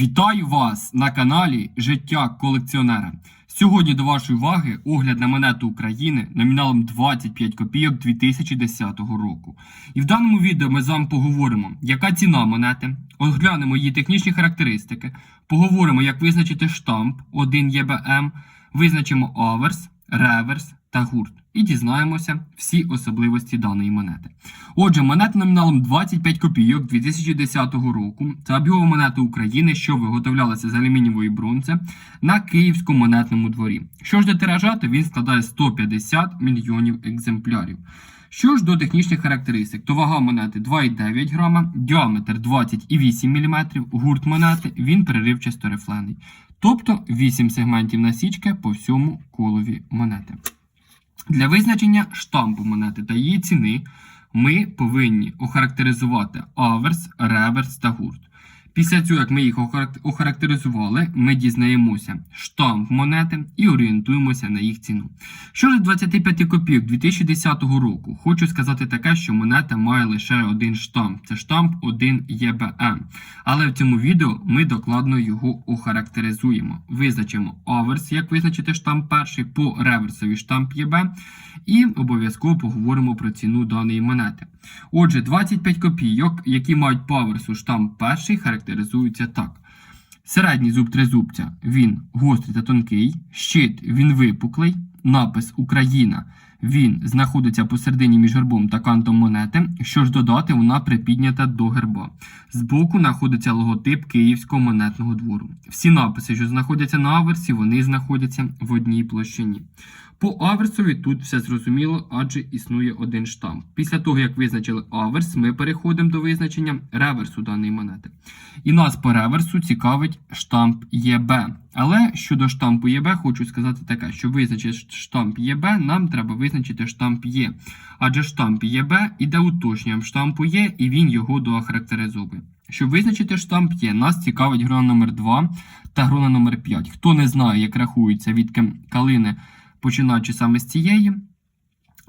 Вітаю вас на каналі Життя колекціонера. Сьогодні до вашої уваги огляд на монету України номіналом 25 копійок 2010 року. І в даному відео ми з вами поговоримо, яка ціна монети, оглянемо її технічні характеристики, поговоримо, як визначити штамп 1 ЄБМ, визначимо аверс, реверс та гурт. І дізнаємося всі особливості даної монети. Отже, монета номіналом 25 копійок 2010 року. Це обігова монета України, що виготовлялася з алюмінієвої бронзи на Київському монетному дворі. Що ж до тиража, то він складає 150 мільйонів екземплярів. Що ж до технічних характеристик, то вага монети 2,9 грама, діаметр 20,8 мм, гурт монети він переривчасто рифлений. Тобто 8 сегментів насічки по всьому колові монети. Для визначення штампу монети та її ціни ми повинні охарактеризувати аверс, реверс та гурт. Після цього, як ми їх охарактеризували, ми дізнаємося штамп монети і орієнтуємося на їх ціну. Що ж до 25 копійок 2010 року, хочу сказати таке, що монета має лише один штамп. Це штамп 1 ЄБМ. Але в цьому відео ми докладно його охарактеризуємо. Визначимо аверс, як визначити штамп перший, по реверсові штамп ЄБ, і обов'язково поговоримо про ціну даної монети. Отже, 25 копійок, які мають по аверсу штамп перший, характеризуються так. Середній зуб тризубця він гострий та тонкий, щит він випуклий, напис Україна він знаходиться посередині між гербом та кантом монети. Що ж додати, вона припіднята до герба. Збоку знаходиться логотип Київського монетного двору. Всі написи, що знаходяться на аверсі, вони знаходяться в одній площині. По аверсові тут все зрозуміло, адже існує один штамп. Після того, як визначили аверс, ми переходимо до визначення реверсу даної монети. І нас по реверсу цікавить штамп ЄБ. Але щодо штампу ЄБ, хочу сказати таке, щоб визначити штамп ЄБ, нам треба визначити штамп Є. Адже штамп ЄБ іде уточненням штампу Є, і він його доохарактеризовує. Щоб визначити штамп Є, нас цікавить грона номер 2 та грона номер 5. Хто не знає, як рахуються від калини, починаючи саме з цієї,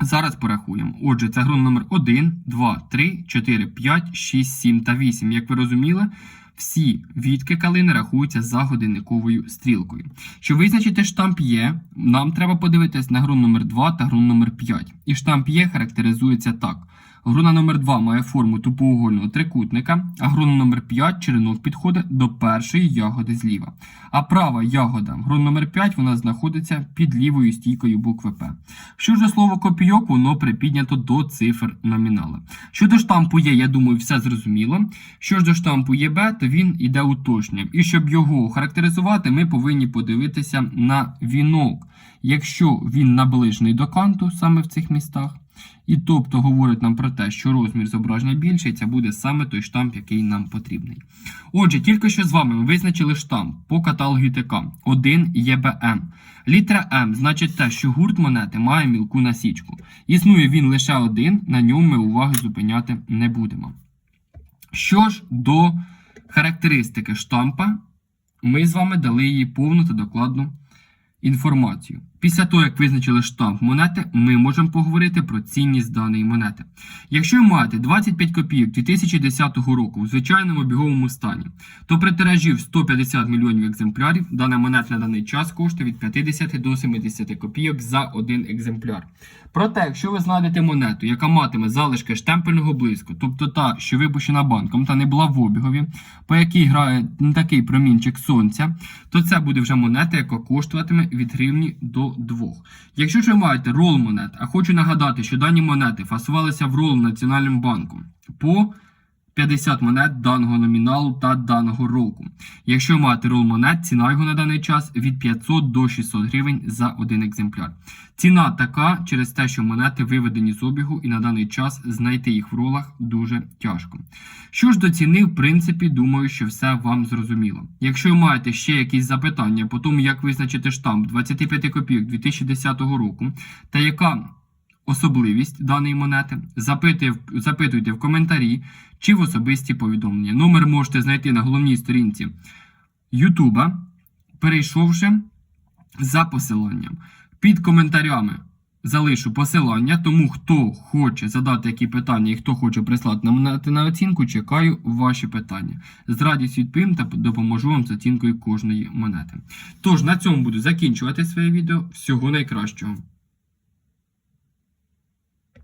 Зараз порахуємо. Отже, це грунт номер 1, 2, 3, 4, 5, 6, 7 та 8. Як ви розуміли, всі відки калини рахуються за годинниковою стрілкою. Щоб визначити штамп Є, нам треба подивитись на грунт номер 2 та грунт номер 5. І штамп Є характеризується так. Груна номер 2 має форму тупоугольного трикутника, а груна номер 5 черенок підходить до першої ягоди зліва. А права ягода, грун номер 5, вона знаходиться під лівою стійкою букви П. Що ж до слова копійок, воно припіднято до цифр номінала. Щодо штампу Є, я думаю, все зрозуміло. Що ж до штампу ЄБ, то він іде уточненням. І щоб його характеризувати, ми повинні подивитися на вінок. Якщо він наближений до канту саме в цих містах, і тобто говорить нам про те, що розмір зображення більший, це буде саме той штамп, який нам потрібний. Отже, тільки що з вами ми визначили штамп по каталогу ТК 1 ЄБМ. Літера М значить те, що гурт монети має мілку насічку. Існує він лише один, на ньому ми уваги зупиняти не будемо. Що ж до характеристики штампа, ми з вами дали її повну та докладну інформацію. Після того, як визначили штамп монети, ми можемо поговорити про цінність даної монети. Якщо маєте 25 копійок 2010 року в звичайному біговому стані, то при тиражі в 150 мільйонів екземплярів дана монета на даний час коштує від 50 до 70 копійок за один екземпляр. Проте, якщо ви знайдете монету, яка матиме залишки штемпельного блиску, тобто та, що випущена банком та не була в обігові, по якій грає не такий промінчик сонця, то це буде вже монета, яка коштуватиме від гривні до 2. Якщо ж ви маєте рол монет, а хочу нагадати, що дані монети фасувалися в рол Національним банком по 50 монет даного номіналу та даного року. Якщо маєте рол монет, ціна його на даний час від 500 до 600 гривень за один екземпляр. Ціна така через те, що монети виведені з обігу, і на даний час знайти їх в ролах дуже тяжко. Що ж до ціни, в принципі, думаю, що все вам зрозуміло. Якщо маєте ще якісь запитання по тому, як визначити штамп 25 копійок 2010 року, та яка особливість даної монети, запитуйте, в коментарі чи в особисті повідомлення. Номер можете знайти на головній сторінці Ютуба, перейшовши за посиланням. Під коментарями залишу посилання, тому хто хоче задати які питання і хто хоче прислати на монети на оцінку, чекаю ваші питання. З радістю відповім та допоможу вам з оцінкою кожної монети. Тож на цьому буду закінчувати своє відео. Всього найкращого.